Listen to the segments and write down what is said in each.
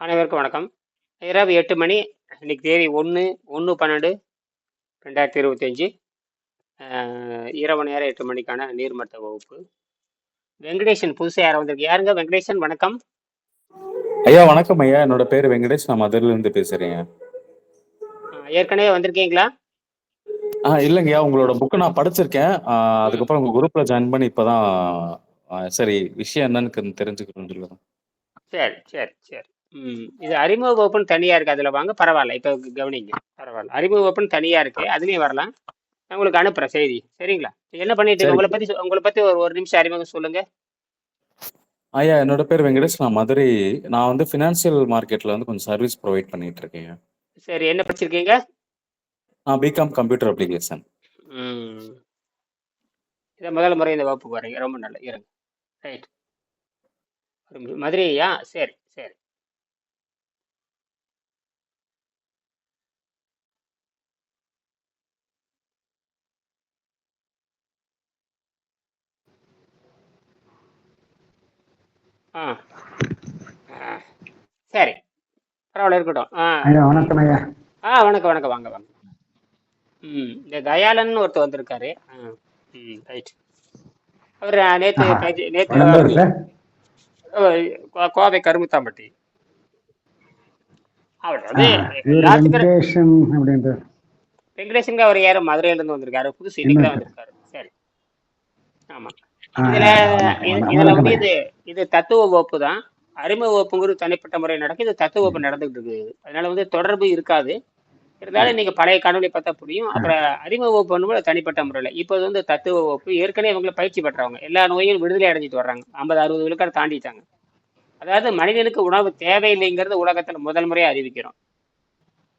அனைவருக்கும் வணக்கம். இரவு எட்டு மணி இன்னைக்கு தேதி ஒன்று ஒன்று பன்னெண்டு ரெண்டாயிரத்தி இருபத்தஞ்சி. இரவு நேரம் எட்டு மணிக்கான நீர்மட்ட வகுப்பு. வெங்கடேசன் புதுசாக யாரும் வந்திருக்கு? யாருங்க? வெங்கடேசன் வணக்கம். ஐயா வணக்கம் ஐயா. என்னோட பேர் வெங்கடேஷ். நான் மதுரையில இருந்து பேசுறேன் அஹ், ஏற்கனவே வந்திருக்கீங்களா? ஆ இல்லைங்கய்யா உங்களோட புக்கு நான் படிச்சிருக்கேன். அதுக்கப்புறம் உங்க குரூப்ல ஜாயின் பண்ணி இப்பதான் சரி விஷயம் என்னன்னு தெரிஞ்சுக்கணும் சொல்லுங்க சரி சரி சரி. ம். இது அறிமுக வகுப்புன்னு தனியாக இருக்குது அதில் வாங்க. பரவாயில்ல. இப்போ கவனிங்க. பரவாயில்ல. அறிமுக வகுப்புன்னு தனியாக இருக்குது அதுலேயும் வரலாம். நான் உங்களுக்கு அனுப்புகிறேன் செய்தி. சரிங்களா? என்ன பண்ணிட்டு? உங்களை பற்றி உங்களை பற்றி ஒரு ஒரு நிமிஷம் அறிமுகம் சொல்லுங்கள் ஐயா என்னோட பேர் வெங்கடேஷ். நான் மதுரை நான் வந்து ஃபினான்ஷியல் மார்க்கெட்ல வந்து கொஞ்சம் சர்வீஸ் ப்ரொவைட் பண்ணிட்டு இருக்கேன் சரி. என்ன படிச்சிருக்கீங்க? நான் பிகாம் கம்ப்யூட்டர் அப்ளிகேஷன் இதை முதல் முறை இந்த வகுப்புக்கு வரீங்க. ரொம்ப நல்ல இருங்க. ரைட் மதுரையா? சரி சரி ஆ. சரி. பரவாயில்ல இருக்கட்டும். ஆ. வணக்கம் ஐயா. ஆ வணக்கம் வணக்கம். வாங்க வாங்க. ம். இந்த தயாளன் ஒருத்தர் வந்திருக்காரு. ஆ. ம் ரைட். அவர் நேற்று. நேற்று கோவை கருமுத்தாம்பட்டி. அவர் வந்து வெங்கடேஷன் அவர் யாரும் மதுரையில இருந்து வந்திருக்காரு. புதுசு இன்னைக்கு தான் வந்திருக்காரு. சரி. ஆமா. இதுல இதுல வந்து இது இது தத்துவ வகுப்பு தான். அறிமுக வகுப்புங்கிறது தனிப்பட்ட முறை நடக்கும். இது தத்துவ வகுப்பு நடந்துகிட்டு இருக்கு அதனால வந்து தொடர்பு இருக்காது. இருந்தாலும் நீங்க பழைய காணொலி பார்த்தா புரியும். அப்புறம் அறிமுக வகுப்பு பண்ணும்போது தனிப்பட்ட முறையில். இப்போ வந்து தத்துவ வகுப்பு. ஏற்கனவே இவங்களை பயிற்சி பெற்றவங்க. எல்லா நோயும் விடுதலை அடைஞ்சிட்டு வர்றாங்க. ஐம்பது அறுபது விழுக்காடு தாண்டிட்டாங்க. அதாவது மனிதனுக்கு உணவு தேவையில்லைங்கிறது உலகத்துல முதல் முறையாக அறிவிக்கிறோம்.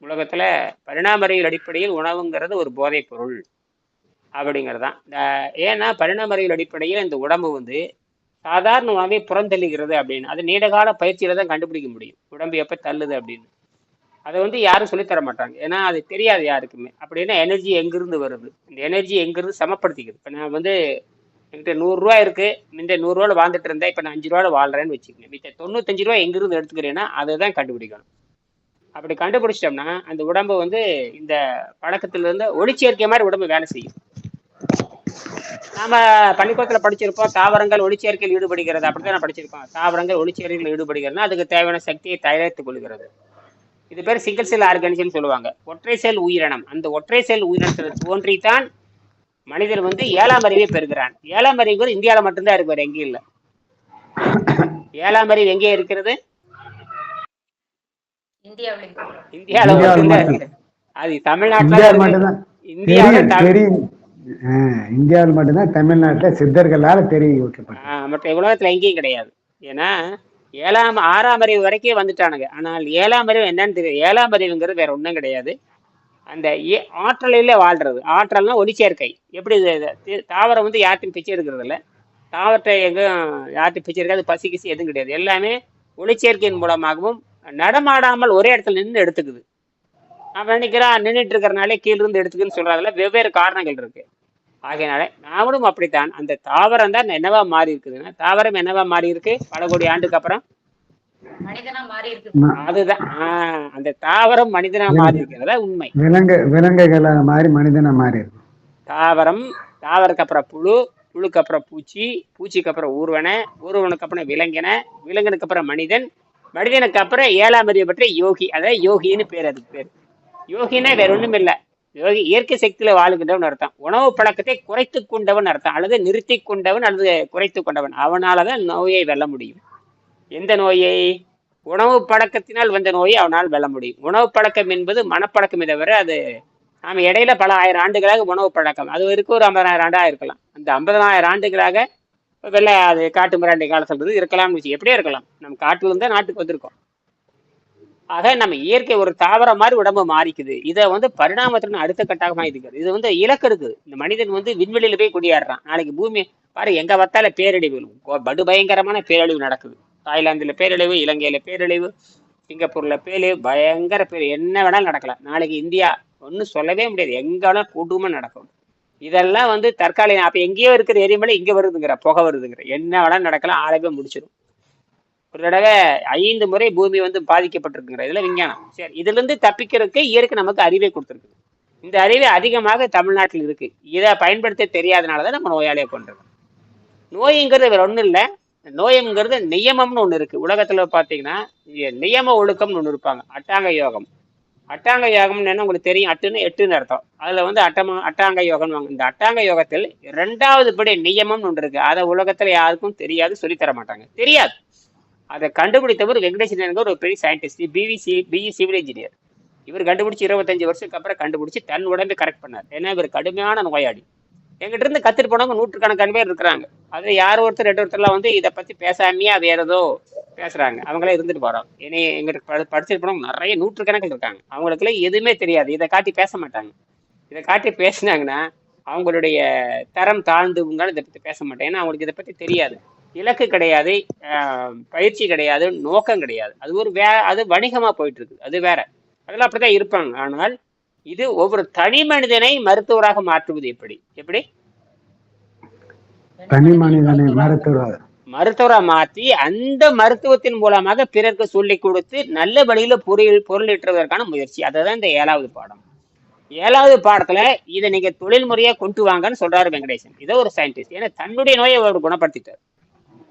உலகத்துல பரிணாம அறிவியல் அடிப்படையில் உணவுங்கிறது ஒரு போதைப் பொருள் அப்படிங்கிறது தான் ஏன்னா பரிணாம அறிவியல் அடிப்படையில் இந்த உடம்பு வந்து சாதாரண உணவை புறந்தள்ளுகிறது அப்படின்னு. அது நீண்டகால பயிற்சியில தான் கண்டுபிடிக்க முடியும். உடம்பு எப்போ தள்ளுது அப்படின்னு. அதை வந்து யாரும் சொல்லித் தர மாட்டாங்க. ஏன்னா அது தெரியாது யாருக்குமே. அப்படின்னா எனர்ஜி எங்கிருந்து வருது? இந்த எனர்ஜி எங்கிருந்து சமப்படுத்திக்கிறது இப்போ நான் வந்து என்கிட்ட நூறுரூவா இருக்கு. இந்த நூறுரூவா வாழ்ந்துட்டு இருந்தேன் இப்போ நான் அஞ்சு ரூபால வாழ்றேன்னு வச்சுக்கோங்க. மித்த தொண்ணூத்தஞ்சு ரூபா எங்கிருந்து எடுத்துக்கிறேன்னா அதை தான் கண்டுபிடிக்கணும். அப்படி கண்டுபிடிச்சிட்டோம்னா அந்த உடம்பு வந்து இந்த பழக்கத்துல இருந்து ஒளிச்சேர்க்கை மாதிரி உடம்பு வேலை செய்யும். நாம பள்ளிக்கூடத்துல படிச்சிருப்போம் தாவரங்கள் ஒளிச்சேர்க்கையில் ஈடுபடுகிறது. அப்படித்தான் நான் படிச்சிருக்கோம் தாவரங்கள் ஒளிச்சேர்க்கையில் ஈடுபடுகிறதுனா அதுக்கு தேவையான சக்தியை தயாரித்துக் கொள்கிறது. இது பேர் சிங்கிள் செல் ஆர்கானிசம் சொல்லுவாங்க. ஒற்றை செல் உயிரினம். அந்த ஒற்றை செல் உயிரினத்தில் தோன்றித்தான் மனிதன் வந்து ஏழாம் அறிவை பெறுகிறான் ஏழாம் அறிவு இந்தியாவில் மட்டும்தான் இருக்கு வேற எங்கேயும் இல்லை. ஏழாம் அறிவு எங்கே இருக்கிறது? இந்தியாவில். மட்டும்தான் அது தமிழ்நாட்டில் இந்தியாவில் இந்தியாவில் மட்டும்தான் தமிழ்நாட்டில் சித்தர்களால் தெரிய வைக்கப்பட்டது. மற்ற உலகத்தில் எங்கேயும் கிடையாது. ஏன்னா ஏழாம் ஆறாம் அறிவு வரைக்கும் வந்துட்டானுங்க. ஆனால் ஏழாம் அறிவு என்னன்னு தெரியும் ஏழாம் அறிவுங்கிறது வேற ஒன்றும் கிடையாது. அந்த ஏ- ஆற்றலிலே வாழ்றது. ஆற்றல்னா ஒளிச்சேர்க்கை எப்படி தாவரம் வந்து யார்ட்டும் பிச்சை எடுக்கிறது இல்லை. தாவரத்தை எங்கும் யார்ட்டும் பிச்சை எடுக்காது பசி கிசி எதுவும் கிடையாது. எல்லாமே ஒளிச்சேர்க்கையின் மூலமாகவும் நடமாடாமல் ஒரே இடத்துல நின்று எடுத்துக்குது. அவன் நினைக்கிறான் நின்றுட்டு இருக்கிறனாலே கீழிருந்து எடுத்துக்குன்னு சொல்றதுல வெவ்வேறு காரணங்கள் இருக்கு. ஆகையினால நாமளும் அப்படித்தான். அந்த தாவரம் தான் என்னவா மாறி இருக்குதுன்னா தாவரம் என்னவா மாறி இருக்கு பல கோடி ஆண்டுக்கு அப்புறம். இருக்கு அதுதான். ஆஹ் அந்த தாவரம் மனிதனா மாறி இருக்கிறதா உண்மை. விலங்கு விலங்குகளை மாறி மனிதனை மாறி இருக்கும் தாவரம் தாவரத்துக்கு அப்புறம் புழு புழுக்கு அப்புறம் பூச்சி பூச்சிக்கு அப்புறம் ஊர்வன ஊர்வனுக்கு அப்புறம் விலங்கின விலங்கினுக்கு அப்புறம் மனிதன் மனிதனுக்கு அப்புறம் ஏழாம் அறிவு பற்றி யோகி. அதாவது யோகின்னு பேர் அதுக்கு பேர். யோகினா வேற ஒன்றும் இல்லை. யோகி இயற்கை சக்தியில வாழுகின்றவன் அர்த்தம். உணவு பழக்கத்தை குறைத்து கொண்டவன் அர்த்தம். அல்லது நிறுத்தி கொண்டவன் அல்லது குறைத்து கொண்டவன். அவனாலதான் நோயை வெல்ல முடியும். எந்த நோயை? உணவு பழக்கத்தினால் வந்த நோயை அவனால் வெல்ல முடியும். உணவு பழக்கம் என்பது மனப்பழக்கமே தவிர அது நாம் இடையில பல ஆயிரம் ஆண்டுகளாக உணவு பழக்கம். அது வரைக்கும் ஒரு ஐம்பதாயிரம் ஆண்டாக இருக்கலாம். அந்த ஐம்பதாயிரம் ஆண்டுகளாக வெள்ளை அது காட்டு மிராண்டி காலத்துல இருந்து இருக்கலாம்னு வச்சு எப்படியே இருக்கலாம். நம்ம காட்டுல இருந்தா நாட்டுக்கு வந்திருக்கோம். ஆக நம்ம இயற்கை ஒரு தாவரம் மாதிரி உடம்பு மாறிக்குது. இதை வந்து பரிணாமத்தின் அடுத்த கட்டமாக இருக்குது இது வந்து இலக்கு இருக்குது இந்த மனிதன் வந்து விண்வெளியில போய் குடியாடுறான் நாளைக்கு பூமி பாரு எங்க பார்த்தால பேரழிவு. படு பயங்கரமான பேரழிவு நடக்குது. தாய்லாந்துல பேரழிவு இலங்கையில பேரழிவு சிங்கப்பூர்ல பேரழிவு பயங்கர பேர் என்ன வேணாலும் நடக்கலாம். நாளைக்கு இந்தியா ஒன்றும் சொல்லவே முடியாது. எங்க வேணாலும் கொடுமை நடக்கும். இதெல்லாம் வந்து தற்காலிகம். அப்ப எங்கேயோ இருக்கிற எரிமலை இங்க வருதுங்கிற புகை வருதுங்கிற. என்ன வேணாலும் நடக்கலாம். ஆளவே முடிச்சிடும் ஒரு தடவை ஐந்து முறை பூமி வந்து பாதிக்கப்பட்டிருக்குங்கிற இதுல விஞ்ஞானம். சரி இதுல இருந்து தப்பிக்கிறதுக்கு இயற்கை நமக்கு அறிவை கொடுத்துருக்கு. இந்த அறிவு அதிகமாக தமிழ்நாட்டில் இருக்கு. இதை பயன்படுத்த தெரியாதனால தான் நம்ம நோயாளியை கொண்டிருக்கோம் நோய்ங்கிறது வேற ஒன்றும் இல்லை. நோயம்ங்கிறது நியமம்னு ஒன்று இருக்கு. உலகத்துல பார்த்தீங்கன்னா நியம ஒழுக்கம்னு ஒன்று இருப்பாங்க. அட்டாங்க யோகம். அட்டாங்க யோகம்னு என்ன உங்களுக்கு தெரியும்? அட்டுன்னு எட்டுன்னு அர்த்தம். அதில் வந்து அட்டம அட்டாங்க யோகம் இந்த அட்டாங்க யோகத்தில் ரெண்டாவது படி நியமம்னு ஒன்று இருக்குது அதை உலகத்தில் யாருக்கும் தெரியாது சொல்லித் தர மாட்டாங்க. தெரியாது. அதை கண்டுபிடித்தவர் வெங்கடேசன் ஒரு பெரிய scientist PVC BE civil engineer இவர் கண்டுபிடிச்சி இருபத்தஞ்சு வருஷத்துக்கு அப்புறம் கண்டுபிடிச்சி தன் உடம்பை கரெக்ட் பண்ணார். ஏன்னா இவர் கடுமையான நோயாளி. எங்கிட்ட இருந்து கத்துட்டு போனவங்க நூற்றுக்கணக்கான பேர் இருக்கிறாங்க. அதில் யார் ஒருத்தர் ரெண்டு ஒருத்தர்லாம் வந்து இதை பத்தி பேசாமையே அது ஏதோ பேசுறாங்க. அவங்களே இருந்துட்டு போகிறோம் இனி எங்கிட்ட ப படிச்சுட்டு போனவங்க நிறைய நூற்றுக்கணக்கில் இருக்காங்க. அவங்களுக்குலாம் எதுவுமே தெரியாது. இதை காட்டி பேச மாட்டாங்க. இதை காட்டி பேசினாங்கன்னா அவங்களுடைய தரம் தாழ்ந்துங்கன்னு இதை பத்தி பேச மாட்டேன் ஏன்னா அவங்களுக்கு இதை பத்தி தெரியாது. இலக்கு கிடையாது ஆஹ் பயிற்சி கிடையாது நோக்கம் கிடையாது. அது ஒரு வே அது வணிகமா போயிட்டு இருக்கு அது வேற. அதெல்லாம் அப்படிதான் இருப்பாங்க. ஆனால் இது ஒவ்வொரு தனி மனிதனை மருத்துவராக மாற்றுவது எப்படி? எப்படி? தனி மனிதனை மருத்துவர்? மருத்துவரா மாற்றி அந்த மருத்துவத்தின் மூலமாக பிறருக்கு சொல்லி கொடுத்து நல்ல வழியில பொருள் பொருளீட்டுவதற்கான முயற்சி. அதுதான் இந்த ஏழாவது பாடம். ஏழாவது பாடத்துல இதை நீங்க தொழில் முறையா கொண்டு வாங்கன்னு சொல்றாரு வெங்கடேசன். இதை ஒரு சயின்டிஸ்ட் ஏன்னா தன்னுடைய நோயை அவர் குணப்படுத்திட்டார்.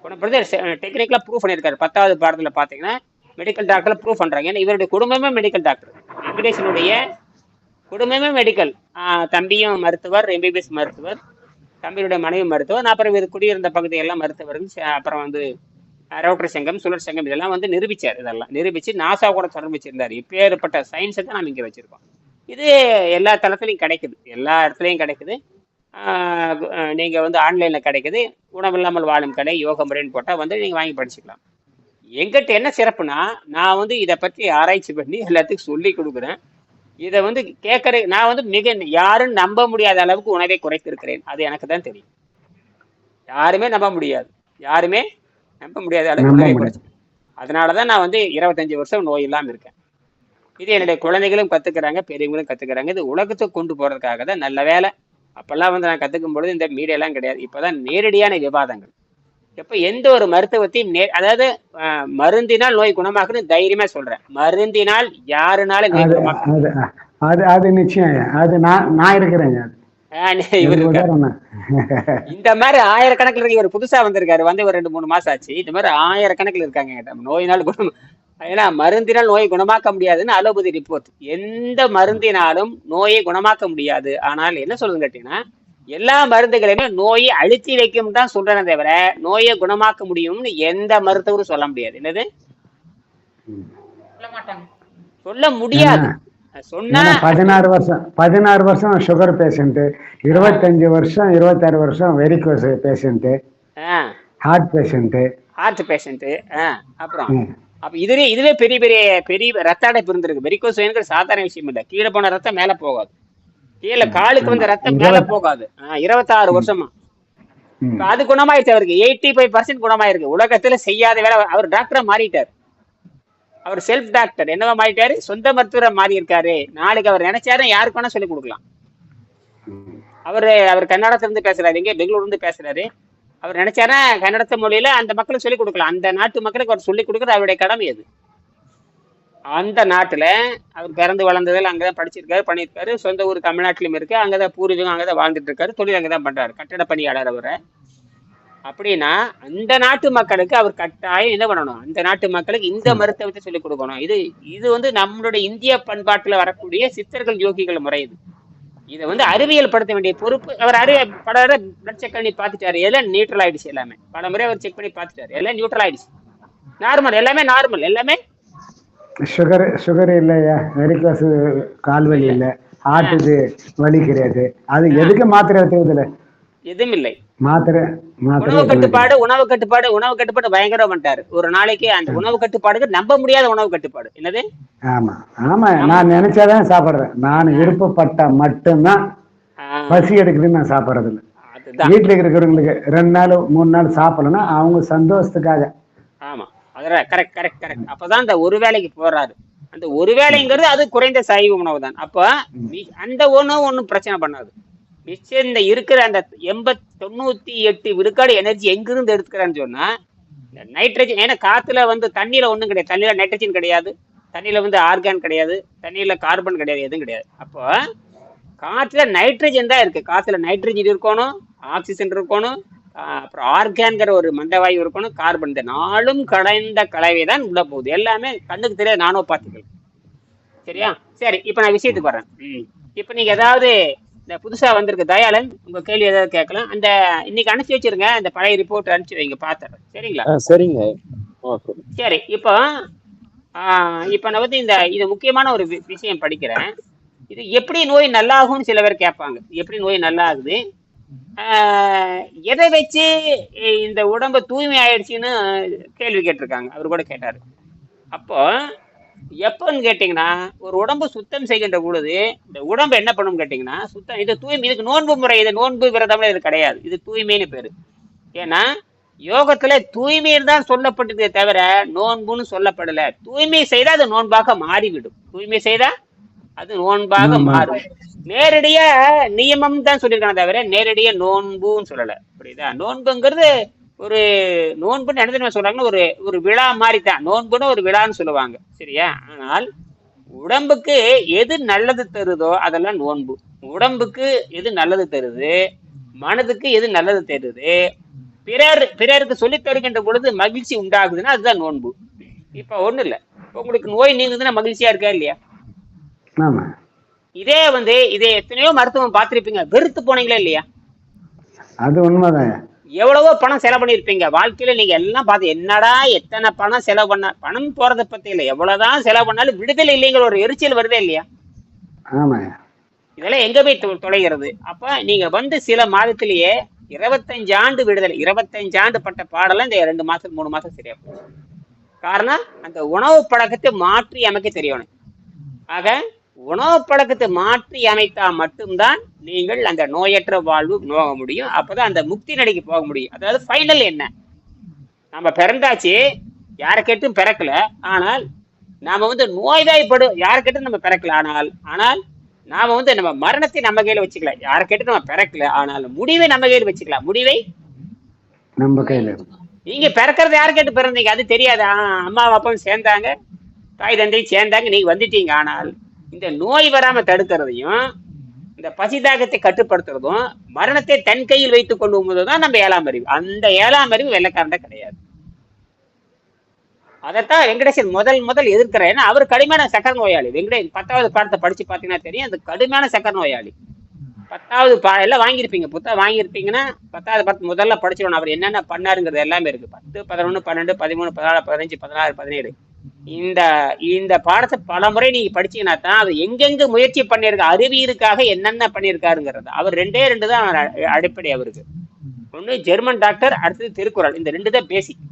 குணப்படுத்தி டெக்னிக்கலா ப்ரூவ் பண்ணியிருக்காரு. பத்தாவது பாடத்துல பாத்தீங்கன்னா மெடிக்கல் டாக்டர்ல ப்ரூவ் பண்றாங்க. ஏன்னா இவருடைய குடும்பமே மெடிக்கல் டாக்டர் வெங்கடேசனுடைய குடும்பமே மெடிக்கல் தம்பியும் மருத்துவர் எம்பிபிஎஸ் மருத்துவர் தம்பியுடைய மனைவி மருத்துவர் நான் அப்புறம் இவர் குடியிருந்த பகுதியெல்லாம் மருத்துவர்கள் ச- அப்புறம் வந்து அஹ், ரோட்டரி சங்கம் சுழற் சங்கம் இதெல்லாம் வந்து நிரூபிச்சார் இதெல்லாம். நிரூபிச்சு நாசா கூட தொடர்பு வச்சிருந்தார். இப்பேற்பட்ட சயின்ஸை தான் நம்ம இங்கே வச்சிருக்கோம். இது எல்லா தளத்துலையும் கிடைக்குது. எல்லா இடத்துலையும் கிடைக்குது. ஆஹ் கு- அஹ் நீங்க வந்து ஆன்லைன்ல கிடைக்குது. உணவில்லாமல் வாழும் கடை யோக முறைன்னு போட்டா வந்து நீங்க வாங்கி படிச்சுக்கலாம். எங்கிட்ட என்ன சிறப்புனா நான் வந்து இதை பற்றி ஆராய்ச்சி பண்ணி எல்லாத்துக்கும் சொல்லி கொடுக்குறேன். இதை வந்து கேட்கற நான் வந்து மிக யாரும் நம்ப முடியாத அளவுக்கு உணவை குறைத்திருக்கிறேன். அது எனக்கு தான் தெரியும். யாருமே நம்ப முடியாது. யாருமே நம்ப முடியாத அளவுக்கு உணவை. குறைச்சு அதனால தான் நான் வந்து இருபத்தஞ்சு வருஷம் நோய் இல்லாம இருக்கேன். இது என்னுடைய குழந்தைகளும் கத்துக்கிறாங்க பெரியவங்களும் கத்துக்கிறாங்க. இது உலகத்துக்கு கொண்டு போறதுக்காக தான். நல்ல வேலை அப்பெல்லாம் வந்து நான் கத்துக்கும் பொழுது இந்த மீடியாலாம் கிடையாது. இப்பதான் நேரடியான விவாதங்கள். இப்ப எந்த ஒரு மருத்துவத்தையும் நே அதாவது மருந்தினால் நோய் குணமாகுன்னு தைரியமா சொல்றேன். மருந்தினால் யாருனாலும் நோய் அது அது நிச்சயம். அது நான் நான் இருக்கிறேங்க இந்த மாதிரி ஆயிரக்கணக்கில் இருக்கு இவர் புதுசா வந்திருக்காரு. வந்து ஒரு ரெண்டு மூணு மாசம் ஆச்சு. இந்த மாதிரி ஆயிரக்கணக்கில் இருக்காங்க. நோயினால் குணம் ஏன்னா மருந்தினால் நோயை குணமாக்க முடியாதுன்னு அலோபதி ரிப்போர்ட் எந்த மருந்தினாலும் நோயை குணமாக்க முடியாது. ஆனால் என்ன சொல்லுங்க கேட்டீங்கன்னா எல்லா மருந்துகளையுமே நோயை அழுத்தி வைக்கும் தான் சொல்றேனே தவிர நோயை குணமாக்க முடியும்னு எந்த மருத்துவரும் சொல்ல முடியாது. என்னது? சொல்ல மாட்டாங்க. சொல்ல முடியாது. சொன்னா பதினாறு வருஷம் பதினாறு வருஷம் சுகர் பேஷண்ட்டு இருபத்தஞ்சு வருஷம் இருபத்தாறு வருஷம் varicose patient heart patient heart patient அப்புறம்? அப்ப இதுவே இதுவே பெரிய பெரிய பெரிய ரத்த அடைப்பு இருந்திருக்கு வெரிகோஸ் வெயின்கிற சாதாரண விஷயம் இல்ல. கீழே போன ரத்தம் மேல போகாது. கீழே காலுக்கு வந்த ரத்தம் மேல போகாது. இருபத்தாறு வருஷமா. அது குணமாயிடுச்சு அவருக்கு. எயிட்டி ஃபைவ் பர்சன்ட் குணமாயிருக்கு. உலகத்துல செய்யாத வேலை அவர் டாக்டரா மாறிட்டார். அவர் செல்ஃப் டாக்டர் என்னவா மாறிட்டாரு? சொந்த மருத்துவரா மாறி இருக்காரு நாளைக்கு அவர் நினைச்சாரு யாருக்கு வேணா சொல்லி கொடுக்கலாம். அவரு அவர் கன்னடத்துல இருந்து பேசுறாரு. எங்க பெங்களூர்ல இருந்து பேசுறாரு. அவர் நினைச்சாரா கன்னடத்து மொழியில அந்த மக்களுக்கு சொல்லிக் கொடுக்கலாம். அந்த நாட்டு மக்களுக்கு அவர் சொல்லிக் கொடுக்குறது அவருடைய கடமை அது. அந்த நாட்டுல அவர் பிறந்து வளர்ந்ததில் அங்கதான் படிச்சிருக்காரு பண்ணியிருக்காரு. சொந்த ஊர் தமிழ்நாட்டிலும் இருக்கு. அங்கதான் பூர்வீகம் அங்கதான் வாழ்ந்துட்டு இருக்காரு. தொழில் அங்கதான் பண்றாரு. கட்டட பணியாளர் அவரை. அப்படின்னா அந்த நாட்டு மக்களுக்கு அவர் கட்டாயம் என்ன பண்ணணும்? அந்த நாட்டு மக்களுக்கு இந்த மருத்துவத்தை சொல்லிக் கொடுக்கணும். இது இது வந்து நம்மளுடைய இந்திய பண்பாட்டுல வரக்கூடிய சித்தர்கள் யோகிகள் முறை இது. இதை வந்து அறிவியல் படுத்த வேண்டிய பொறுப்பு. அவர் அறிவிய பல தடவை பிளட் செக் பண்ணி பார்த்துட்டாரு. எல்லாம் நியூட்ரல் ஆயிடுச்சு எல்லாமே. பல முறை அவர் செக் பண்ணி பார்த்துட்டாரு. எல்லாம் நியூட்ரல் ஆயிடுச்சு. நார்மல் எல்லாமே நார்மல் எல்லாமே சுகர் சுகர் இல்லையா? வெரிகோஸ் கால்வலி இல்லை. ஹார்ட்டுக்கு வலி கிடையாது. அது எதுக்கு மாத்திரை எடுத்துக்கிறதுல? எதுவும் இல்லை. மாத்திரை மாத்திரை உணவு கட்டுப்பாடு உணவு கட்டுப்பாடு உணவு கட்டுப்பாடு பயங்கரம் பண்ணிட்டாரு. ஒரு நாளைக்கு அந்த உணவு கட்டுப்பாடுக்கு நம்ப முடியாத உணவு கட்டுப்பாடு. என்னது? ஆமா ஆமா. நான் நினைச்சாதான் சாப்பிடுறேன். நான் விருப்பப்பட்டா மட்டும்தான் பசி எடுக்குதுன்னு நான் சாப்பிடுறது இல்லை அதுதான். வீட்டுல இருக்கிறவங்களுக்கு ரெண்டு நாள் மூணு நாள் சாப்பிடலன்னா அவங்க சந்தோஷத்துக்காக. ஆமா. அதெல்லாம் கரெக்ட் கரெக்ட் கரெக்ட் அப்பதான் அந்த ஒரு வேலைக்கு போறாரு. அந்த ஒரு வேலைங்கிறது அது குறைந்த சைவ உணவு தான் அப்ப அந்த உணவு ஒண்ணும் பிரச்சனை பண்ணாது. மிச்சம் இந்த இருக்கிற அந்த எண்பத் தொண்ணூத்தி எட்டு விழுக்காடு எனர்ஜி எங்கிருந்து எடுத்துக்கிறான்னு சொன்னா நைட்ரஜன் ஏன்னா காத்துல வந்து தண்ணியில ஒண்ணும் கிடையாது. தண்ணியில நைட்ரஜன் கிடையாது. தண்ணியில வந்து ஆர்கான் கிடையாது. தண்ணியில கார்பன் கிடையாது எதுவும் கிடையாது. அப்போ காற்றுல நைட்ரஜன் தான் இருக்கு. காத்துல நைட்ரஜன் இருக்கணும் ஆக்சிஜன் இருக்கணும் அப்புறம் ஆர்கான்கிற ஒரு மந்தவாயு இருக்கணும் கார்பன் இந்த நாளும் கடைந்த கலவை தான் உள்ள போகுது. எல்லாமே கண்ணுக்கு தெரியாது நானோ பார்த்துக்கள். சரியா? சரி இப்போ நான் விஷயத்துக்கு வரேன் ம். இப்போ நீங்க ஏதாவது இந்த புதுசா வந்திருக்க. தயாளன் உங்க கேள்வி ஏதாவது கேட்கலாம். அந்த இன்னைக்கு அனுப்பிச்சு வச்சிருங்க. அந்த பழைய ரிப்போர்ட் அனுப்பிச்சு வைங்க பார்த்துறேன் சரிங்களா? சரிங்க. சரி இப்போ இப்போ நான் வந்து இந்த இது முக்கியமான ஒரு விஷயம் படிக்கிறேன். இது எப்படி நோய் நல்லாகும்னு சில பேர் கேட்பாங்க. எப்படி நோய் நல்லாகுது? எதை வச்சு இந்த உடம்பு தூய்மை ஆயிடுச்சுன்னு கேள்வி கேட்டிருக்காங்க. அவர் கூட கேட்டாரு. அப்போ எப்போன்னு கேட்டிங்கன்னா ஒரு உடம்பு சுத்தம் செய்கின்ற பொழுது இந்த உடம்பு என்ன பண்ணும் கேட்டிங்கன்னா சுத்தம் இது தூய்மை இதுக்கு நோன்பு முறை இது நோன்பு விரதம்லாம் இது கிடையாது. இது தூய்மைன்னு பேரு. ஏன்னா யோகத்துல தூய்மைன்னு தான் சொல்லப்பட்டதே தவிர நோன்புன்னு சொல்லப்படல. தூய்மை செய்தா அது நோன்பாக மாறிவிடும். தூய்மை செய்தா அது நோன்பாக. மாறும். நேரடியா நியமம் தான் சொல்லியிருக்காங்க தவிர நேரடியா நோன்புன்னு சொல்லல. புரியுதா? நோன்புங்கிறது ஒரு நோன்புன்னு என்ன தெரியுமா சொல்றாங்கன்னா ஒரு ஒரு விழா மாதிரி தான் நோன்புன்னு ஒரு விழான்னு சொல்லுவாங்க. சரியா? ஆனால் உடம்புக்கு எது நல்லது தருதோ அதெல்லாம் நோன்பு. உடம்புக்கு எது நல்லது தருது மனதுக்கு எது நல்லது தருது பிறர் பிறருக்கு சொல்லித் தருகின்ற பொழுது மகிழ்ச்சி உண்டாகுதுன்னா அதுதான் நோன்பு. இப்ப ஒண்ணு இல்ல. உங்களுக்கு நோய் நீங்குதுன்னா மகிழ்ச்சியா இருக்கா இல்லையா? ஆமா. இதே வந்து இதே எத்தனையோ மருத்துவம் பார்த்திருப்பீங்க. வெறுத்து போனீங்களா இல்லையா? அது உண்மைதான். எவ்வளவோ பணம் செலவு பண்ணியிருப்பீங்க. வாழ்க்கையில நீங்க எல்லாம் பார்த்து என்னடா எத்தனை பணம் செலவு பண்ண பணம் போறத பத்தி இல்லை. எவ்வளவுதான் செலவு பண்ணாலும் விடுதலை இல்லைங்கிற ஒரு எரிச்சல் வருதே இல்லையா? ஆமா இதெல்லாம் எங்க போய் தொலைகிறது? அப்ப நீங்க வந்து சில மாதத்திலேயே இருபத்தஞ்சு ஆண்டு விடுதலை இருபத்தஞ்சு ஆண்டு பட்ட பாடலாம் இந்த ரெண்டு மாசம் மூணு மாசம் சரியா போச்சு. காரணம் அந்த உணவு பழக்கத்தை மாற்றி அமைக்க தெரியணும். ஆக உணவு பழக்கத்தை மாற்றி அமைத்தா மட்டும்தான் நீங்கள் அந்த நோயற்ற வாழ்வு நோக முடியும். அப்பதான் அந்த முக்தி நிலைக்கு போக முடியும். அதாவது ஃபைனல் என்ன? நம்ம பிறந்தாச்சு யாரை கேட்டும் பிறக்கல. ஆனால் நாம வந்து நோய்வாய்ப்படு யாரை கேட்டும் நம்ம பிறக்கல. ஆனால் ஆனால் நாம வந்து நம்ம மரணத்தை நம்ம கையில வச்சுக்கலாம் யாரை கேட்டு நம்ம பிறக்கல. ஆனால் முடிவை நம்ம கையில வச்சுக்கலாம். முடிவை? நம்ம கையில. நீங்க பிறக்கிறது யாரை கேட்டு பிறந்தீங்க? அது தெரியாது? அம்மா அப்பாவும் சேர்ந்தாங்க. தாய் தந்தையும் சேர்ந்தாங்க. நீங்க வந்துட்டீங்க. ஆனால் இந்த நோய் வராம தடுக்கிறதையும் இந்த பசிதாகத்தை கட்டுப்படுத்துறதும் மரணத்தை தன் கையில் வைத்துக் கொள்ளும் தான் நம்ம ஏழாம் அறிவு. அந்த ஏழாம் அறிவு வெள்ளக்காரண்ட கிடையாது. அதைத்தான் வெங்கடேசன் முதல் முதல் எதிர்க்கிறார். ஏன்னா அவர் கடுமையான சக்கர நோயாளி. வெங்கடேஷ் பத்தாவது பாடத்தை படிச்சு பார்த்தீங்கன்னா தெரியும். அது கடுமையான சக்கர நோயாளி. பத்தாவது பா எல்லாம் வாங்கியிருப்பீங்க. புத்தகம் வாங்கியிருப்பீங்கன்னா பத்தாவது பத்து முதல்ல படிச்சிடணும். அவர் என்னென்ன பண்ணாருங்கிறது எல்லாமே இருக்கு. பத்து பதினொன்று பன்னெண்டு பதிமூணு பதினாலு பதினஞ்சு பதினாறு பதினேழு. இந்த இந்த பாடத்தை பல முறை நீங்க படிச்சீங்கன்னா தான் அது எங்கெங்க முயற்சி பண்ணியிருக்க அறிவியலுக்காக என்னென்ன பண்ணியிருக்காருங்கிறது. அவர் ரெண்டே ரெண்டு தான் அடிப்படை அவருக்கு. ஒன்று ஜெர்மன் டாக்டர் அடுத்தது திருக்குறள். இந்த ரெண்டு தான் பேசிக்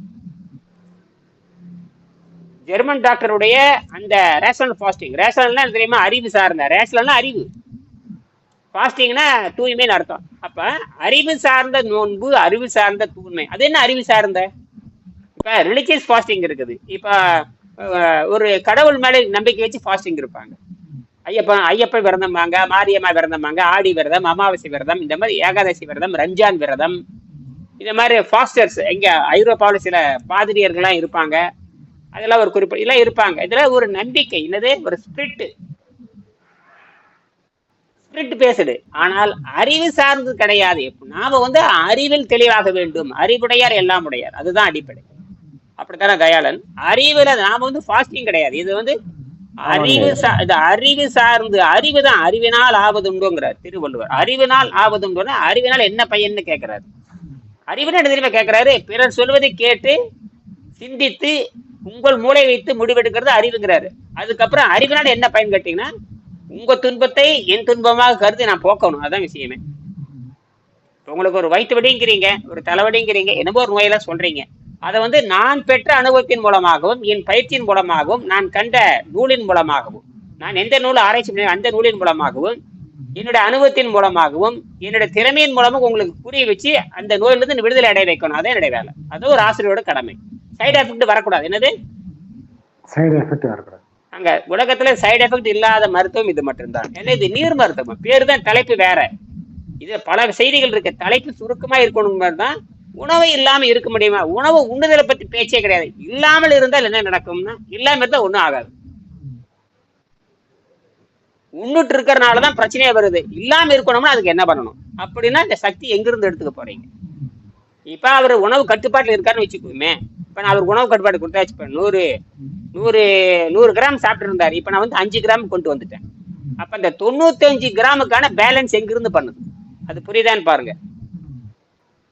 ஜெர்மன் டாக்டருடைய அந்த ரேஷனல் ஃபாஸ்டிங் ரேஷனல்னா தெரியுமா? அறிவு சார்ந்த. ரேஷனல்னா அறிவு. ஃபாஸ்டிங்னா தூய்மைன்னு அர்த்தம். அப்ப அறிவு சார்ந்த நோன்பு அறிவு சார்ந்த தூய்மை. அது என்ன அறிவு சார்ந்த? இப்ப ரிலிஜியஸ் ஃபாஸ்டிங் இருக்குது. இப்ப ஒரு கடவுள் மேலே நம்பிக்கை வச்சு ஃபாஸ்டிங் இருப்பாங்க. ஐயப்பன் ஐயப்பன் விரதம்பாங்க மாரியம்மா விரதம்பாங்க ஆடி விரதம் அமாவாசை விரதம் இந்த மாதிரி ஏகாதசி விரதம் ரம்ஜான் விரதம் இந்த மாதிரி ஃபாஸ்டர்ஸ் எங்கே ஐரோப்பாவில் சில பாதிரியர்கள்லாம் இருப்பாங்க. அதெல்லாம் ஒரு குறிப்பிட்ட இதெல்லாம் இருப்பாங்க. இதெல்லாம் ஒரு நம்பிக்கை என்னது? ஒரு ஸ்பிரிட்டு ஸ்பிரிட் பேசுது. ஆனால் அறிவு சார்ந்து கிடையாது. நாம வந்து அறிவில் தெளிவாக வேண்டும். அறிவுடையார் எல்லாம் உடையார். அதுதான் அடிப்படை. அப்படித்தானே தயாளன்? அறிவுல நாம வந்து ஃபாஸ்டிங் கிடையாது. இது வந்து அறிவு இது அறிவு சார்ந்து அறிவு தான் அறிவினால் ஆவதுண்டுங்கிறார் திருவள்ளுவர். அறிவினால் ஆவதுண்டுன்னா அறிவினால் என்ன பயன்னு கேட்கிறாரு அறிவுனா என்ன தெரியுமா கேட்கிறாரு பிறர் சொல்வதை கேட்டு சிந்தித்து உங்கள் மூளை வைத்து முடிவெடுக்கிறது அறிவுங்கிறாரு. அதுக்கப்புறம் அறிவினால் என்ன பயன் கேட்டீங்கன்னா உங்க துன்பத்தை என் துன்பமாக கருதி நான் போக்கணும். அதான் விஷயமே. உங்களுக்கு ஒரு வயிற்று வலிங்கிறீங்க ஒரு தலைவலிங்கிறீங்க என்னமோ ஒரு நோயெல்லாம் சொல்றீங்க. அதை வந்து நான் பெற்ற அனுபவத்தின் மூலமாகவும் என் பயிற்சியின் மூலமாகவும் நான் கண்ட நூலின் மூலமாகவும் நான் எந்த நூல் ஆராய்ச்சி பண்ணேனோ அந்த நூலின் மூலமாகவும் என்னுடைய அனுபவத்தின் மூலமாகவும் என்னுடைய திறமையின் மூலமாக உங்களுக்கு புரிய வச்சு அந்த நோயிலிருந்து விடுதலை அடைய வைக்கணும். அதே என்னுடைய வேலை. அது ஒரு ஆசிரியரோட கடமை. சைடு எஃபெக்ட் வரக்கூடாது. என்னது? சைடு எஃபெக்ட் வரக்கூடாது. அங்க உலகத்துல சைடு எஃபெக்ட் இல்லாத மருத்துவம் இது மட்டும்தான். ஏன்னா இது? நீர் மருத்துவம். பேர் தான் தலைப்பு வேற. இது பல செய்திகள் இருக்கு. தலைப்பு சுருக்கமா இருக்கணும் தான் உணவு இல்லாம இருக்க முடியுமா? உணவு உண்ணுதலை பத்தி பேச்சே கிடையாது. இல்லாமல் இருந்தால் என்ன நடக்கும்னா இல்லாம இருந்தா ஒண்ணும் ஆகாது. உண்ணுட்டு இருக்கிறனாலதான் பிரச்சனையே வருது. இல்லாம இருக்கணும்னா அதுக்கு என்ன பண்ணணும்? அப்படின்னா இந்த சக்தி எங்கிருந்து எடுத்துக்க போறீங்க? இப்ப அவர் உணவு கட்டுப்பாட்டில் இருக்காருன்னு வச்சுக்கோமே. இப்ப நான் அவர் உணவு கட்டுப்பாடு கொடுத்தாச்சு. இப்ப நூறு நூறு நூறு கிராம் சாப்பிட்டு இருந்தாரு. இப்ப நான் வந்து அஞ்சு கிராம் கொண்டு வந்துட்டேன். அப்ப இந்த தொண்ணூத்தஞ்சு கிராமுக்கான பேலன்ஸ் எங்கிருந்து பண்ணுது? அது புரியுதான்னு பாருங்க.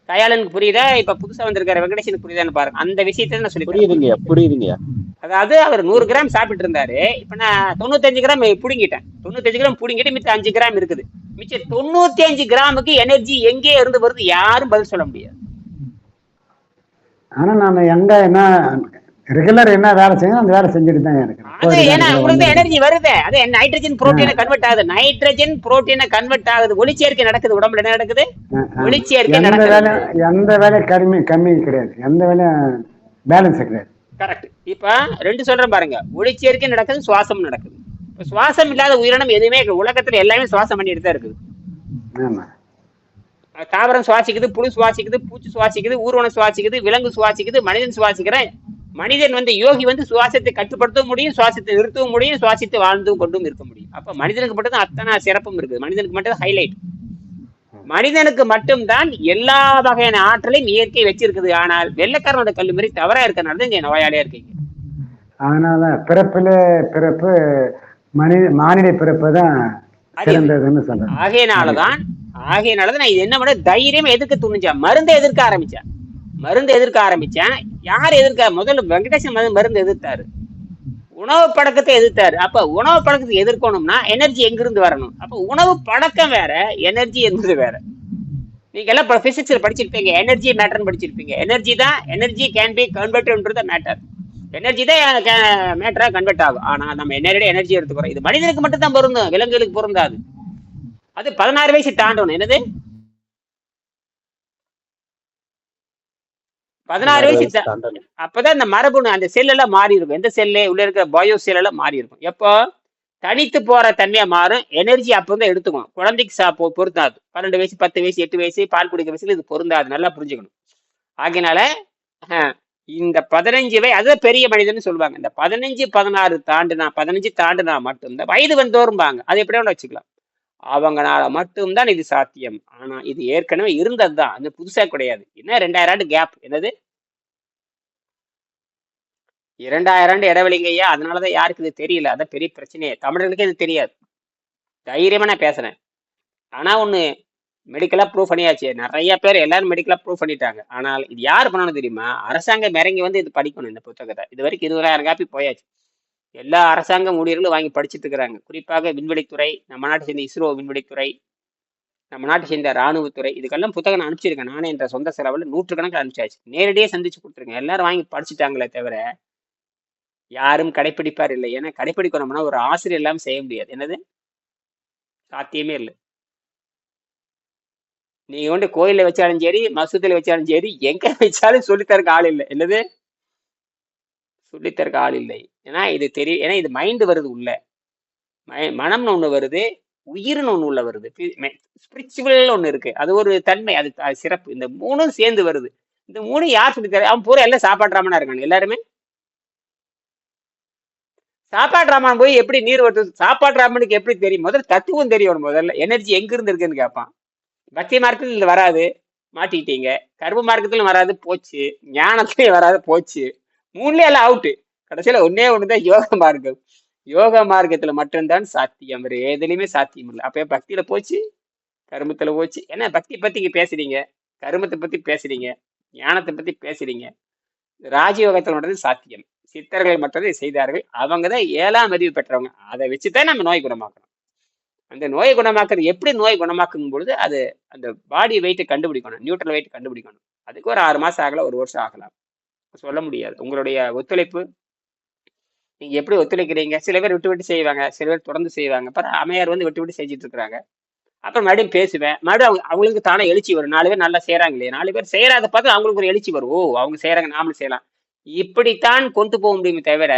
தயாளனுக்கு புரியுதா? இப்ப புதுசா வந்திருக்கிற வெங்கடேசனுக்கு புரியுதான்னு பாருங்க. அந்த விஷயத்தை நான் சொல்லி தரேன். புரியுதுங்கய்யா புரியுதுங்கய்யா. அதாவது அவர் நூறு கிராம் சாப்பிட்டு இருந்தாரு இப்ப நான் தொண்ணூத்தஞ்சு கிராம் புடுங்கிட்டேன். தொண்ணூத்தஞ்சு கிராம் புடுங்கிட்டு மிச்சம் அஞ்சு கிராம் இருக்குது. மிச்சம் தொண்ணூத்தி அஞ்சு கிராமுக்கு எனர்ஜி எங்கே இருந்து வருது யாரும் பதில் சொல்ல முடியாது. ஆனா நாம எங்க என்ன ரெகுலர் என்ன வேலை செய்யணும் அந்த வேலை செஞ்சுட்டு தான் இருக்கிறேன் அது ஏன்னா உங்களுக்கு எனர்ஜி வருது. அது நைட்ரஜன் புரோட்டீனை கன்வெர்ட் ஆகுது. நைட்ரஜன் புரோட்டீனை கன்வெர்ட் ஆகுது. ஒளிச்சேர்க்கை நடக்குது. உடம்புல என்ன நடக்குது? ஒளிச்சேர்க்கை நடக்குது. வேலை எந்த வேலை கம்மி கம்மி கிடையாது. எந்த வேலையும் பேலன்ஸ் கிடையாது. கரெக்ட் இப்ப ரெண்டு சொல்றேன் பாருங்க. ஒளிச்சேர்க்கை நடக்குது சுவாசம் நடக்குது. சுவாசம் இல்லாத உயிரினம் எதுவுமே. உலகத்துல எல்லாமே சுவாசம் பண்ணிட்டு தான் இருக்குது. ஆமா. தாவரம் சுவாசிக்குது புழு சுவாசிக்குது பூச்சி சுவாசிக்குது ஊர்வனம் சுவாசிக்குது விலங்கு சுவாசிக்குது மனிதன் சுவாசிக்கிறேன். மனிதன் வந்து யோகி வந்து சுவாசத்தை கட்டுப்படுத்தவும் முடியும் சுவாசத்தை நிறுத்தவும் முடியும் சுவாசித்து வாழ்ந்தும் கொண்டும் இருக்க முடியும். அப்ப மனிதனுக்கு மட்டும் தான் அத்தனை சிறப்பும் இருக்குது. மனிதனுக்கு மட்டும் ஹைலைட் மனிதனுக்கு மட்டும்தான் எல்லா வகையான ஆற்றலையும் இயற்கை வச்சிருக்குது. ஆனால் வெள்ளக்காரனோட கல்லு மாதிரி தவறா இருக்கனால தான் இங்க நோயாளியா இருக்கீங்க. அதனால பிறப்பில பிறப்பு மனித மானிட பிறப்பு தான் சிறந்ததுன்னு சொல்றேன். ஆகையினாலதான் ஆகையினாலதான் நான் இது என்ன பண்ண தைரியம் எதிர்க்க துணிஞ்சேன் மருந்தை எதிர்க்க ஆரம்பிச்சேன் மருந்து எதிர்க்க ஆரம்பிச்சேன். யார் எதிர்க்க? முதல்ல வெங்கடேசன் மருந்து- மருந்து எதிர்த்தாரு. உணவு பழக்கத்தை எதிர்த்தாரு. அப்ப உணவு பழக்கத்தை எதிர்க்கணும்னா எனர்ஜி எங்கிருந்து வரணும்? அப்ப உணவு பழக்கம் வேற எனர்ஜி என்பது வேற. நீங்க எல்லாம் பிசிக்ஸ்ல படிச்சிருப்பீங்க. எனர்ஜி மேட்டர்னு படிச்சிருப்பீங்க. எனர்ஜி தான் எனர்ஜி கேன் பி கன்வெர்ட்ன்றது மேட்டர் எனர்ஜி தான் மேட்டரா கன்வெர்ட் ஆகும். ஆனா நம்ம நேரடியாக எனர்ஜி எடுத்துக்கிறோம். இது மனிதனுக்கு மட்டும் தான் பொருந்தும். விலங்குகளுக்கு பொருந்தாது. அது பதினாறு வயசு தாண்டணும். என்னது? பதினாறு வயசு. அப்பதான் இந்த மரபணு அந்த செல் எல்லாம் மாறி இருக்கும் எந்த செல்லு? உள்ள இருக்கிற பயோ செல் எல்லாம் மாறி இருக்கும் எப்போ? தனித்து போற தன்மையா மாறும். எனர்ஜி அப்போ தான் எடுத்துக்கும் குழந்தைக்கு சா பொருந்தாது. பன்னெண்டு வயசு பத்து வயசு எட்டு வயசு பால் குடிக்கிற வயசுல இது பொருந்தாது. நல்லா புரிஞ்சுக்கணும். ஆகையினால இந்த பதினஞ்சு வய அதுதான் பெரிய மனிதன் சொல்லுவாங்க. இந்த பதினஞ்சு பதினாறு தாண்டுனா பதினஞ்சு தாண்டுனா மட்டும்தான் வயது வந்தோரும்பாங்க அது எப்படி வேணா வச்சுக்கலாம். அவங்கனால மட்டும்தான் இது சாத்தியம். ஆனா இது ஏற்கனவே இருந்தது தான் அது புதுசா கிடையாது. என்ன? ரெண்டாயிரம் ஆண்டு கேப் என்னது? இரண்டாயிரம் ஆண்டு இடைவெளிங்க ஐயா. அதனாலதான் யாருக்கு இது தெரியல. அதான் பெரிய பிரச்சனையே. தமிழர்களுக்கே இது தெரியாது. தைரியமா நான் பேசுறேன். ஆனா ஒண்ணு மெடிக்கலா ப்ரூவ் பண்ணியாச்சு. நிறைய பேர் எல்லாரும் மெடிக்கலா ப்ரூவ் பண்ணிட்டாங்க. ஆனால் இது யார் பண்ணணும் தெரியுமா? அரசாங்கம் இறங்கி வந்து இது படிக்கணும் இந்த புத்தகத்தை. இது வரைக்கும் இருபதாயிரம் காப்பி போயாச்சு. எல்லா அரசாங்க ஊழியர்களும் வாங்கி படிச்சுட்டு இருக்கிறாங்க குறிப்பாக விண்வெளித்துறை நம்ம நாட்டை சேர்ந்த இஸ்ரோ விண்வெளித்துறை நம்ம நாட்டை சேர்ந்த ராணுவத்துறை இதுக்கெல்லாம் புத்தகம் நான் அனுப்பிச்சிருக்கேன். நானே என்ற சொந்த செலவில் நூற்றுக்கணக்கில் அனுப்பிச்சாச்சு. நேரடியாக சந்திச்சு கொடுத்துருக்கேன். எல்லாரும் வாங்கி படிச்சுட்டாங்களே தவிர யாரும் கடைப்பிடிப்பார் இல்லை. ஏன்னா கடைப்பிடிக்கணும்னா ஒரு ஆசிரியர் இல்லாமல் செய்ய முடியாது. என்னது? சாத்தியமே இல்லை. நீங்கள் கொண்டு கோயிலில் வச்சாலும் சரி மசூதியில் வச்சாலும் சரி எங்க வச்சாலும் சொல்லித்தரக்கு ஆள் இல்லை. என்னது? சொல்லித்தரக்கு ஆள் இல்லை. ஏன்னா இது தெரிய ஏன்னா இது மைண்டு வருது உள்ள. மனம்னு ஒன்று வருது உயிர்னு ஒன்று உள்ள வருது. ஸ்பிரிச்சுவல் ஒன்று இருக்கு. அது ஒரு தன்மை அது சிறப்பு. இந்த மூணும் சேர்ந்து வருது. இந்த மூணும் யார் சொல்லித்தர அவன் பூரா எல்லாம் சாப்பாடு ராமனா இருக்காங்க எல்லாருமே? சாப்பாடு ராமன் போய் எப்படி நீர் வருது சாப்பாடு ராமனுக்கு எப்படி தெரியும்? முதல்ல தத்துவம் தெரியும் முதல்ல. எனர்ஜி எங்க இருந்து இருக்குன்னு கேட்பான் பக்தி மார்க்கத்தில் வராது. மாட்டிக்கிட்டீங்க. கருப்பு மார்க்கத்திலும் வராது. போச்சு. ஞானத்திலையும் வராது. போச்சு. மூணுலயே எல்லாம் அவுட்டு கடைசியில ஒன்னே ஒண்ணுதான் யோக மார்க்கம். யோக மார்க்கத்துல மட்டும்தான் சாத்தியம். வேற எதுலேயுமே சாத்தியம் இல்லை. அப்ப பக்தியில போச்சு? கருமத்துல போச்சு. ஏன்னா பக்தி பத்தி இங்க பேசுறீங்க? கருமத்தை பத்தி பேசுறீங்க? ஞானத்தை பத்தி பேசுறீங்க? ராஜயோகத்தில் மட்டும் சாத்தியம். சித்தர்கள் மட்டும் செய்தார்கள். அவங்க தான் ஏழாம் அறிவு பெற்றவங்க. அதை வச்சுதான் நம்ம நோய் குணமாக்கணும். அந்த நோயை குணமாக்குறது எப்படி நோய் குணமாக்கும் பொழுது அது அந்த பாடி வெயிட்டை கண்டுபிடிக்கணும். நியூட்ரல் வெயிட் கண்டுபிடிக்கணும். அதுக்கு ஒரு ஆறு மாசம் ஆகலாம் ஒரு வருஷம் ஆகலாம். சொல்ல முடியாது. உங்களுடைய ஒத்துழைப்பு நீங்க எப்படி ஒத்துழைக்கிறீங்க? சில பேர் விட்டு விட்டு செய்வாங்க சில பேர் தொடர்ந்து செய்வாங்க. அப்புறம் அமையார் வந்து விட்டு விட்டு செஞ்சுட்டு இருக்கிறாங்க அப்புறம் மறுபடியும் பேசுவேன். மறுபடியும் அவங்க அவங்களுக்கு தானே எழுச்சி வரும். நாலு பேர் நல்லா செய்யறாங்க இல்லையா? நாலு பேர் செய்யறாத பார்த்து அவங்களுக்கு ஒரு எழுச்சி வரும். ஓ அவங்க செய்யறாங்க நாமளும் செய்யலாம். இப்படித்தான் கொண்டு போக முடியுமே தவிர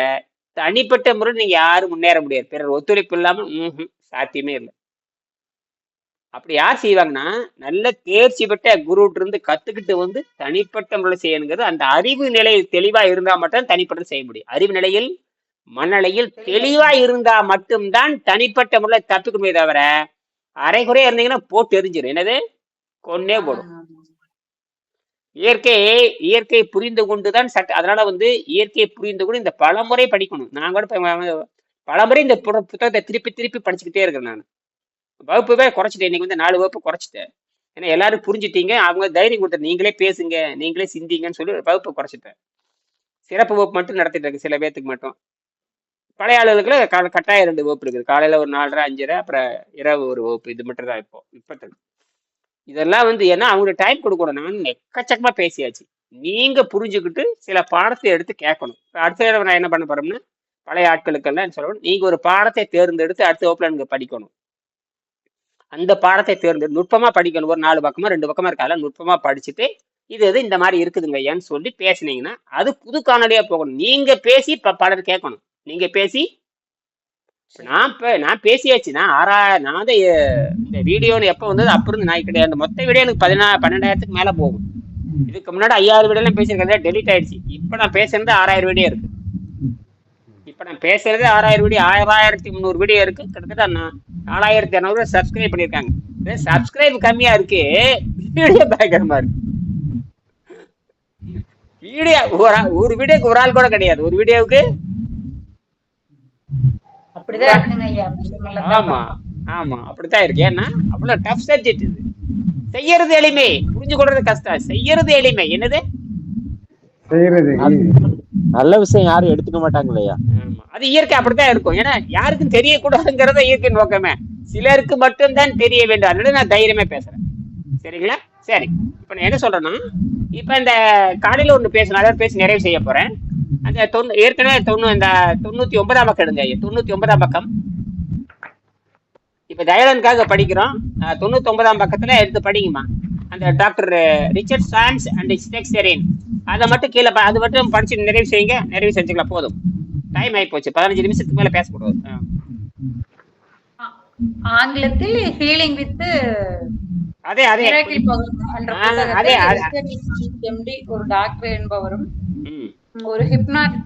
தனிப்பட்ட முறை நீங்க யாரும் முன்னேற முடியாது. பிறர் ஒத்துழைப்பு இல்லாமல் சாத்தியமே இல்லை. அப்படி யார் செய்வாங்கன்னா நல்ல தேர்ச்சி பெற்ற குருட்டு இருந்து கத்துக்கிட்டு வந்து தனிப்பட்ட முறையில் செய்யணுங்கிறது அந்த அறிவு நிலை தெளிவா இருந்தா மட்டும் தனிப்பட்ட செய்ய முடியும். அறிவு நிலையில் மனநிலையில் தெளிவா இருந்தா மட்டும்தான் தனிப்பட்ட முறையில் தப்பிக்கணுமே தவிர அரைகுறையா இருந்தீங்கன்னா போட்டு எரிஞ்சிடும் என்னது? கொன்னே போடும். இயற்கை இயற்கை புரிந்து கொண்டுதான் சட்ட அதனால வந்து இயற்கையை புரிந்து கொண்டு இந்த பலமுறை படிக்கணும். நான் கூட பலமுறை இந்த புத்தகத்தை திருப்பி திருப்பி படிச்சுக்கிட்டே இருக்கேன் நான். வகுப்புவே குறைச்சிட்டேன். இன்னைக்கு வந்து நாலு வகுப்பு குறைச்சிட்டேன். ஏன்னா எல்லாரும் புரிஞ்சுட்டீங்க. அவங்க தைரியம் கொடுத்த நீங்களே பேசுங்க நீங்களே சிந்திங்கன்னு சொல்லி வகுப்பு குறைச்சிட்டேன். சிறப்பு வகுப்பு மட்டும் நடத்திட்டு இருக்கு சில பேர்த்துக்கு மட்டும். பழைய ஆளுகளுக்குள்ள கா- கட்டாயம் ரெண்டு வகுப்பு இருக்குது. காலையில் ஒரு நாலரை அஞ்சரை அப்புறம் இரவு ஒரு வகுப்பு. இது மட்டும் தான் இப்போ இப்போ இதெல்லாம் வந்து ஏன்னா அவங்களுக்கு டைம் கொடுக்கணும். நான் எக்கச்சக்கமாக பேசியாச்சு. நீங்க புரிஞ்சுக்கிட்டு சில பாடத்தை எடுத்து கேட்கணும். அடுத்த தடவை நான் என்ன பண்ண போறோம்னா பழைய ஆட்களுக்கெல்லாம் சொல்லணும். நீங்க ஒரு பாடத்தை தேர்ந்தெடுத்து அடுத்த வகுப்புல நீங்க படிக்கணும். அந்த பாடத்தை தேர்ந்து நுட்பமா படிக்கணும். ஒரு நாலு பக்கமா ரெண்டு பக்கமா இருக்காது நுட்பமா படிச்சுட்டு இது இது இந்த மாதிரி இருக்குதுங்க ஐயான்னு சொல்லி பேசுனீங்கன்னா அது புது காணொலியா போகணும். நீங்க பேசி ப- கேட்கணும். நீங்க பேசி நான் நான் பேசியாச்சு. நான் ஆறா நான் தான் இந்த வீடியோன்னு எப்போ வந்தது அப்ப இருந்து நான் கிடையாது. அந்த மொத்த வீடியோ எனக்கு பதினா பன்னெண்டாயிரத்துக்கு மேல போகும். இதுக்கு முன்னாடி ஐயாயிரம் வீடியோ எல்லாம் பேசியிருக்கிறதே டெலிட் ஆயிடுச்சு. இப்ப நான் பேசுறது ஆறாயிரம் வீடியோ இருக்கு. இப்ப நான் பேசுறதே ஆறாயிரம் வீடியோ ஆயிரத்தி முந்நூறு வீடியோ இருக்கு. கிட்டத்தட்ட நாலாயிரத்தி இரநூறு சப்ஸ்கிரைப் பண்ணியிருக்காங்க. சப்ஸ்கிரைப் கம்மியா இருக்கு வீடியோ பயங்கரமா இருக்கு. வீடியோ ஒரு ஒரு வீடியோக்கு ஒரு ஆள் கூட கிடையாது. ஒரு வீடியோவுக்கு ஆமா ஆமா அப்படித்தான் இருக்கு. ஏன்னா அவ்வளவு டஃப் சப்ஜெக்ட் இது. செய்யறது எளிமை. புரிஞ்சு கொள்றது கஷ்டம். செய்யறது எளிமை. என்னது? செய்யறது நல்ல விஷயம் யாரும் எடுத்துக்க மாட்டாங்க இல்லையா அது இயற்கை அப்படித்தான் இருக்கும். ஏன்னா யாருக்கும் தெரியக்கூடாதுங்கிறத இயற்கை நோக்கமே. சிலருக்கு மட்டும்தான் தெரிய வேண்டும். அதனால நான் தைரியமா பேசுறேன். சரிங்களா? சரி. இப்ப நான் என்ன சொல்றேன்னா இப்ப இந்த காலையில ஒண்ணு பேசணும். அதாவது பேசி நிறைவு செய்ய போறேன். அந்த தொண்ணூ ஏற்கனவே தொண்ணூ இந்த தொண்ணூத்தி ஒன்பதாம் பக்கம் எடுங்க. தொண்ணூத்தி ஒன்பதாம் பக்கம். இப்ப தயாளனுக்காக படிக்கிறோம். தொண்ணூத்தி ஒன்பதாம் பக்கத்துல எடுத்து படிங்கம்மா. அந்த டாக்டர் ரிச்சர்ட் சான்ஸ் அண்ட் ஸ்டெக்ஸரின் அதை மட்டும் கீழே அது மட்டும் படிச்சு நிறைவு செய்யுங்க. நிறைவு செஞ்சுக்கலாம். போதும். டைம் ஆகி போச்சு. பதினஞ்சு நிமிஷத்துக்கு மேல பேசக்கூடாது. ஆங்கிலத்தில் ஹீலிங் வித் அதே அதே. அதே, எம்டி ஒரு டாக்டர் என்பவரும் ஒரு ஹிப்னாட்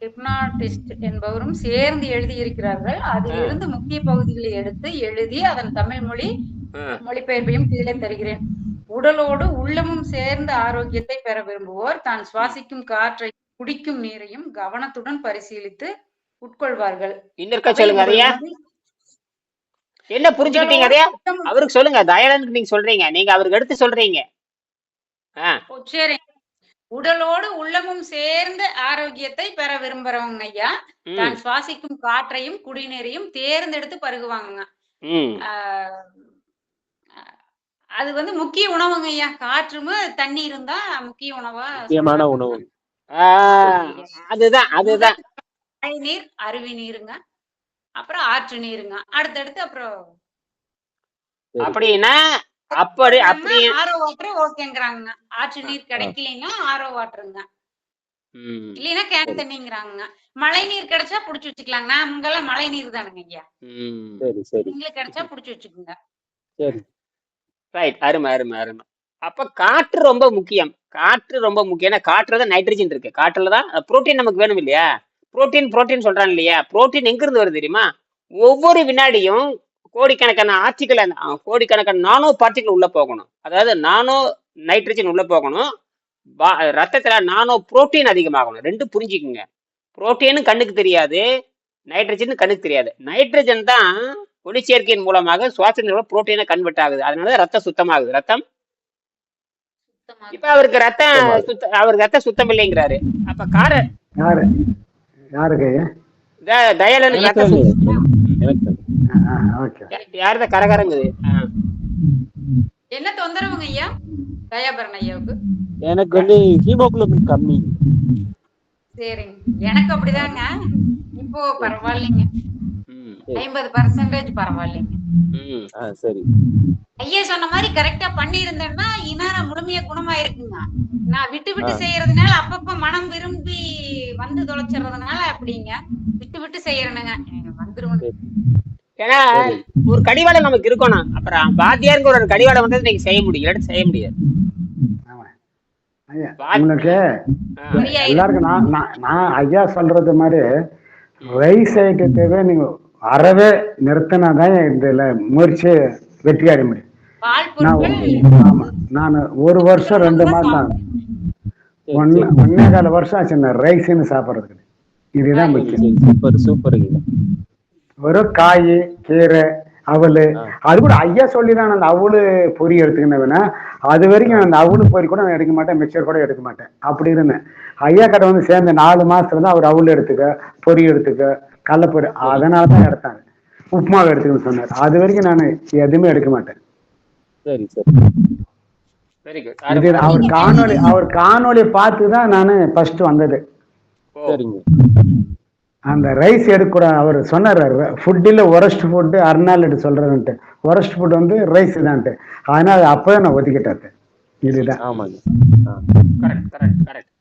ஹிப்னாட்டிஸ்ட் என்பவரும் சேர்ந்து எழுதியிருக்கிறார்கள். அதிலிருந்து முக்கிய பகுதிகளை எடுத்து எழுதி அதன் தமிழ் மொழி. மொழிபெயர்ப்பையும் கீழே தருகிறேன். உடலோடு உள்ளமும் சேர்ந்த ஆரோக்கியத்தை பெற விரும்புவோர் தான் சுவாசிக்கும் காற்றை குடிக்கும் நீரையும் கவனத்துடன் பரிசீலித்து உட்கொள்வார்கள். இன்னொருக்கா சொல்லுங்க அதையா? என்ன புரிஞ்சுக்கிட்டீங்க அதையா? அவருக்கு சொல்லுங்க தயாளனுக்கு நீங்க சொல்றீங்க நீங்க அவருக்கு எடுத்து சொல்றீங்க. சரி. உடலோடு உள்ளமும் சேர்ந்த ஆரோக்கியத்தை பெற விரும்புறவங்க ஐயா தான் சுவாசிக்கும் காற்றையும் குடிநீரையும் தேர்ந்தெடுத்து பருகுவாங்க அது வந்து முக்கிய உணவுங்க ஐயா. காற்றும் தண்ணீரும் தான் முக்கிய உணவா முக்கியமான உணவு. ஆ, அதுதான் அதுதான். மழை நீர் அருவி நீருங்க. அப்புறம் ஆற்று நீருங்க. அடுத்தடுத்து அப்புறம் அப்படின்னா அப்படி அப்படி. ஆரோ வாட்டர் ஓகேங்கிறாங்க ஆற்று நீர் கிடைக்கலைன்னா ஆரோ வாட்டருங்க. ம். இல்லைன்னா கேன் தண்ணிங்கிறாங்க மழை நீர் கிடைச்சா புடிச்சு வச்சுக்கலாங்க. நான் இங்கெல்லாம் மழை நீர் தானுங்க ஐயா. ம். சரி சரி. நீங்களுக்கு கிடைச்சா புடிச்சு வச்சுக்கோங்க. சரி. ரைட் அருமை அருமை அருமை. அப்ப காற்று ரொம்ப முக்கியம். காற்று ரொம்ப முக்கியம். ஏன்னா காற்றுல தான் நைட்ரஜன் இருக்கு. காற்றுல தான் புரோட்டீன் நமக்கு வேணும் இல்லையா? புரோட்டீன் புரோட்டீன் சொல்றான் இல்லையா? புரோட்டீன் எங்க இருந்து வருது தெரியுமா? ஒவ்வொரு வினாடியும் கோடிக்கணக்கான ஆர்டிக்கல் கோடிக்கணக்கான நானோ பார்ட்டிகல் உள்ள போகணும். அதாவது நானோ நைட்ரஜன் உள்ள போகணும். பா- ரத்தத்துல நானோ புரோட்டீன் அதிகமாகணும். ரெண்டும் புரிஞ்சுக்குங்க. புரோட்டீனும் கண்ணுக்கு தெரியாது. நைட்ரஜன் கண்ணுக்கு தெரியாது. நைட்ரஜன் தான் ஒளிச்சேர்க்கையின் மூலமாக சுவாச புரோட்டீனை கன்வெர்ட் ஆகுது அதனால ரத்தம் சுத்தமாகுது. ரத்தம்? இப்ப அவருக்கு ரத்தம் சுத்த அவருக்கு ரத்தம் சுத்தம் இல்லைங்கிறாரு அப்ப கார? யாரு? யாருக்கு? ஐயா த- தயாளனுக்கு எனக்கு ரத்தம் வந்து- சுத்தம்? எனக்கு வந்து. ஓகே. யாருதான் கரகரங்குது? ஆ. என்ன தொந்தரவுங்க ஐயா? தயாபரன் ஐயாவுக்கு. எனக்கு வந்து ஹீமோகுளோபின் கம்மி. சரிங்க. எனக்கு அப்படிதாங்க. இப்போ பரவாயில்லைங்க. ஐம்பது பர்சன்டேஜ் பரவாயில்லைங்க. ம். ஆ சரி. ஐயா சொன்ன மாதிரி கரெக்டா பண்ணி இருந்தேன்னா இந்நேரம் முழுமையா குணமா இருக்குங்க நான் விட்டு விட்டு செய்யறதுனால அப்பப்ப மனம் விரும்பி வந்து தொலைச்சிடுறதுனால அப்படிங்க. விட்டு விட்டு செய்யறேனுங்க. வந்துருவேன் ஏன்னா. ஒரு கடிவாளம் நமக்கு இருக்கணும். அப்புறம் வாத்தியாருங்கிற ஒரு கடிவாளம் வந்து நீங்க செய்ய முடியும். செய்ய முடியாது. உங்களுக்கு. எல்லாருக்கும் நான் நான் நான் ஐயா சொல்றது மாதிரி ரைஸ் ஐட்டத்தை நீங்க அறவே நிறுத்தினாதான் இதுல முயற்சி வெற்றி அடைய முடியும். நான் ஆமா நான் ஒரு வருஷம் ரெண்டு மாசம் ஒன்னு. ஒன்னே கால வருஷம் ஆச்சு இந்த ரைஸ்ன்னு சாப்பிட்றதுக்கு. இதுதான் முக்கியம். சூப்பர் சூப்பருங்க ஒரு காய் கீரை அவலு ஆ. அது கூட ஐயா சொல்லி தான் அந்த அவலு பொரி எடுத்துக்கினவனா அது வரைக்கும் அந்த அவலு பொரி கூட நான் எடுக்க மாட்டேன் மிக்சர் கூட எடுக்க மாட்டேன். அப்படி இருந்தேன். ஐயா கடை வந்து சேர்ந்த நாலு மாசத்துல தான் அவர் அவல் எடுத்துக்க பொரி எடுத்துக்க கடலப்பொரி அதனால தான் எடுத்தாங்க. உப்புமாவை எடுத்துக்கன்னு சொன்னார். அது வரைக்கும் நான் எதுவுமே எடுக்க மாட்டேன். சரி சரி. வெரி குட் இது அவர் காணொளி அவர் காணொளி பார்த்து தான் நான் ஃபர்ஸ்ட் வந்தது. சரிங்க. அந்த ரைஸ் எடுக்கூட அவர் சொன்னார் ஃபுட்டில் ஒரஸ்ட் ஃபுட்டு அர்னால்டு சொல்கிறதுன்ட்டு ஒரஸ்ட் ஃபுட் வந்து ரைஸ் தான்ட்டு. அதனால் அப்போவே நான் ஒதுக்கிட்டேன் இதுதான். ஆமாங்க. கரெக்ட் கரெக்ட் கரெக்ட்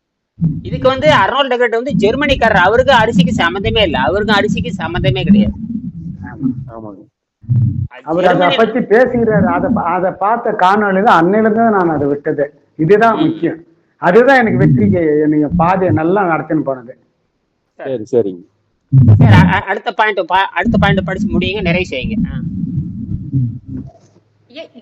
இதுக்கு வந்து அர்னால்ட் டெகட் வந்து ஜெர்மனிக்காரர். அவருக்கு அரிசிக்கு சம்மந்தமே இல்லை. அவருக்கு அரிசிக்கு சம்மந்தமே கிடையாது. அவர் அதை பற்றி பேசுகிறாரு. அதை அதை பார்த்த காணொளி தான் அன்னையிலேருந்து நான் அதை விட்டது. இதுதான் முக்கியம். அதுதான் எனக்கு வெற்றிக்கு என்னைய பாதையை நல்லா நடத்தின்னு போனது. சரி சரிங்க. அடுத்த பாயிண்ட் அடுத்த பாயிண்ட் படிச்சு முடியுங்க. நிறைவு செய்யுங்க.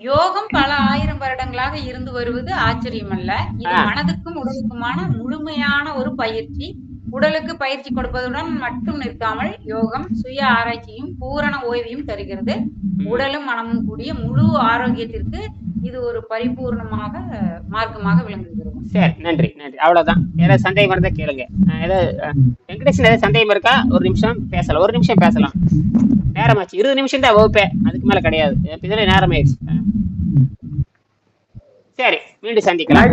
யோகம் பல ஆயிரம் வருடங்களாக இருந்து வருவது ஆச்சரியமல்ல இது ஆ. மனதுக்கும் உடலுக்குமான முழுமையான ஒரு பயிற்சி உடலுக்கு பயிற்சி கொடுப்பதுடன் மட்டும் நிற்காமல் யோகம் சுய ஆராய்ச்சியும் பூரண ஓய்வையும் தருகிறது. உடலும் மனமும் கூடிய முழு ஆரோக்கியத்திற்கு இது ஒரு பரிபூர்ணமாக மார்க்கமாக விளங்குகிறது. சரி நன்றி நன்றி. அவ்வளவுதான். ஏதாவது சந்தேகம் இருந்தா கேளுங்க. ஏதாவது அஹ், வெங்கடேசன் ஏதாவது சந்தேகம் இருக்கா? ஒரு நிமிஷம் பேசலாம். ஒரு நிமிஷம் பேசலாம். நேரமாச்சு. இருபது நிமிஷம் தான் வகுப்பே. அதுக்கு மேல கிடையாது. இப்ப இதுல நேரம் ஆயிடுச்சு. சரி மீண்டும் சந்திக்கலாம்.